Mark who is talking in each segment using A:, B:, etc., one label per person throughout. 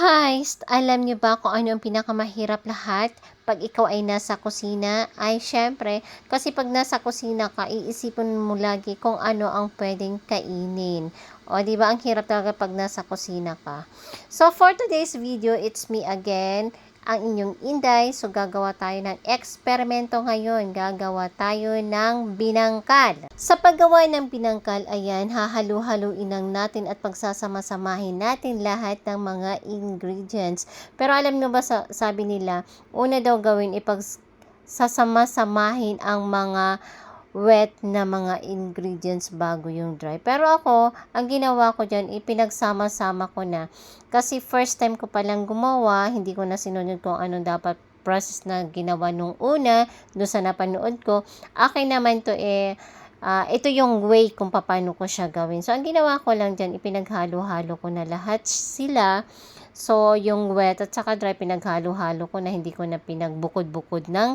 A: Guys, alam niyo ba kung ano ang pinakamahirap lahat? Pag ikaw ay nasa kusina, ay syempre, kasi pag nasa kusina ka, iisipin mo lagi kung ano ang pwedeng kainin. O, di ba ang hirap talaga pag nasa kusina ka. So, for today's video, it's me again, ang inyong Inday. So, gagawa tayo ng eksperimento ngayon. Gagawa tayo ng binangkal. Sa paggawa ng binangkal, ayan, hahalu-haluin lang natin at pagsasama-samahin natin lahat ng mga ingredients. Pero alam nyo ba, sa, sabi nila, una daw gawin ipag sasama-samahin ang mga wet na mga ingredients bago yung dry. Pero ako, ang ginawa ko dyan, ipinagsama-sama ko na. Kasi first time ko palang gumawa, hindi ko na sinunod kung ano dapat process na ginawa nung una, doon sa napanood ko. Akin naman to eh, uh, ito yung way kung paano ko siya gawin. So, ang ginawa ko lang dyan, ipinaghalo-halo ko na lahat sila. So, yung wet at saka dry, pinaghalo-halo ko na hindi ko na pinagbukod-bukod ng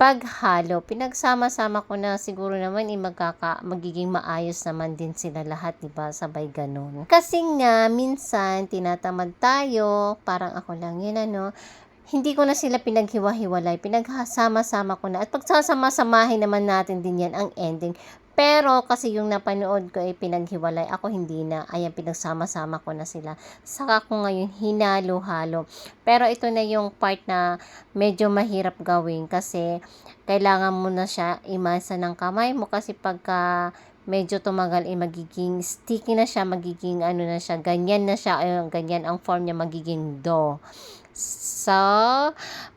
A: paghalo, pinagsama-sama ko na siguro naman eh, magkaka, magiging maayos naman din sila lahat, di ba? Sabay ganun. Kasi nga, minsan, tinatamad tayo, parang ako lang yun, ano, hindi ko na sila pinaghiwa-hiwalay, pinagsama-sama ko na. At pagsasama-samahin naman natin din yan ang ending. Pero kasi yung napanood ko ay pinaghiwalay, ako hindi na. Ayan, pinagsama-sama ko na sila. Saka ko ngayon hinalo-halo. Pero ito na yung part na medyo mahirap gawin kasi kailangan mo na siya imasa ng kamay mo kasi pagka medyo tumagal ay eh, magiging sticky na siya, magiging ano na siya, ganyan na siya, ayun, ganyan ang form niya, magiging dough. So,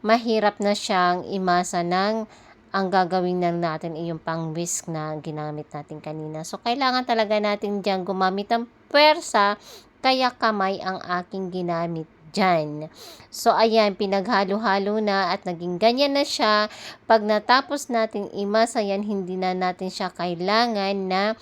A: mahirap na siyang imasa ng ang gagawin lang natin ay yung pang whisk na ginamit natin kanina. So, kailangan talaga natin dyan gumamit ng pwersa, kaya kamay ang aking ginamit dyan. So, ayan, pinaghalo-halo na at naging ganyan na siya. Pag natapos natin imasa yan, hindi na natin siya kailangan na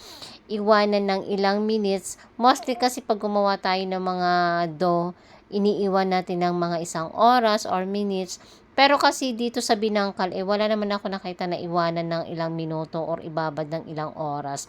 A: iwanan ng ilang minutes. Mostly kasi pag gumawa tayo ng mga dough, iniiwan natin ng mga isang oras or minutes pero kasi dito sa binangkal, eh wala naman ako nakita na iwanan ng ilang minuto or ibabad ng ilang oras.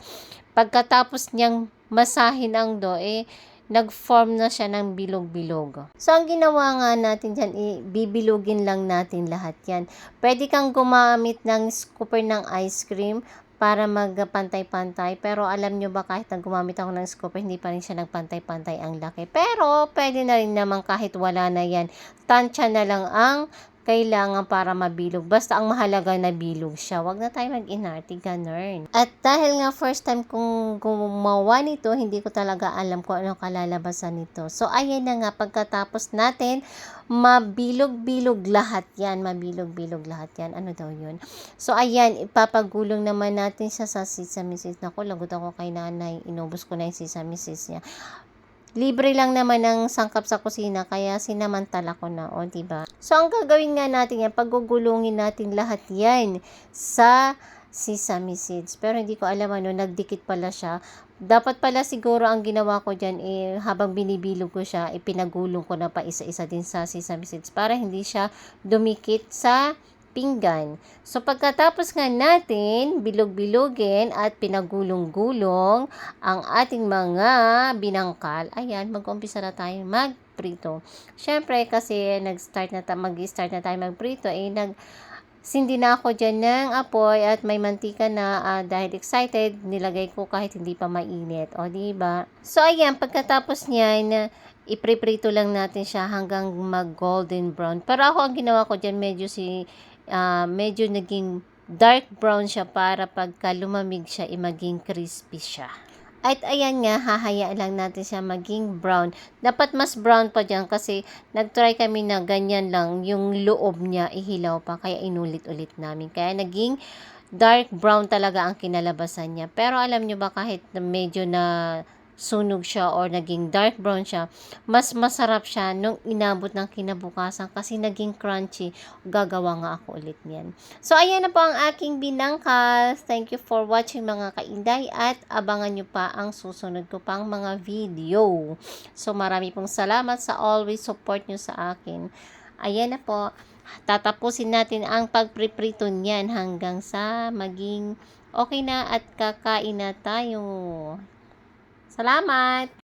A: Pagkatapos niyang masahin ang do, eh, nag-form na siya ng bilog-bilog. So, ang ginawa nga natin dyan, eh, bibilugin lang natin lahat yan. Pwede kang gumamit ng scooper ng ice cream para magpantay-pantay. Pero alam nyo ba kahit nag gumamit ako ng scooper, hindi pa rin siya nagpantay-pantay ang laki. Pero pwede na rin naman kahit wala na yan. Tansya na lang ang kailangan para mabilog. Basta ang mahalaga na bilog siya. Huwag na tayo mag-inarty, ganun. At dahil nga first time kong gumawa nito, hindi ko talaga alam kung ano kalalabasan nito. So, ayan na nga, pagkatapos natin, mabilog-bilog lahat yan. Mabilog-bilog lahat yan. Ano daw yun? So, ayan, ipapagulong naman natin siya sa sesame seeds. Naku, lagot ako kay nanay. Inubos ko na yung sesame seeds niya libre lang naman ng sangkap sa kusina kaya sinamantala ko na, o, oh, diba? So, ang gagawin nga natin yan, pagugulungin natin lahat yan sa sesame seeds. Pero hindi ko alam ano, nagdikit pala siya. Dapat pala siguro ang ginawa ko dyan, eh, habang binibilog ko siya, ipinagulong ko na pa isa-isa din sa sesame seeds para hindi siya dumikit sa pinggan. So pagkatapos nga natin bilog-bilogin at pinagulong-gulong ang ating mga binangkal, ayan, mag-umpisa na tayo magprito. Syempre kasi nag-start na ta mag-start na tayo magprito, eh nag Sindi na ako dyan ng apoy at may mantika na uh, dahil excited, nilagay ko kahit hindi pa mainit. O, di ba? So, ayan, pagkatapos niyan, ipriprito lang natin siya hanggang mag golden brown. Pero ako, ang ginawa ko dyan, medyo si uh, medyo naging dark brown siya para pagka lumamig siya, i maging crispy siya. At ayan nga, hahayaan lang natin siya maging brown. Dapat mas brown pa dyan kasi nagtry kami na ganyan lang yung loob niya ihilaw pa kaya inulit-ulit namin. Kaya naging dark brown talaga ang kinalabasan niya. Pero alam nyo ba kahit medyo na sunog siya or naging dark brown siya, mas masarap siya nung inabot ng kinabukasan kasi naging crunchy. Gagawa nga ako ulit niyan. So, ayan na po ang aking binangkas. Thank you for watching mga kainday at abangan nyo pa ang susunod ko pang mga video. So, marami pong salamat sa always support nyo sa akin. Ayan na po. Tatapusin natin ang pagpriprito niyan hanggang sa maging okay na at kakain na tayo. Salamat!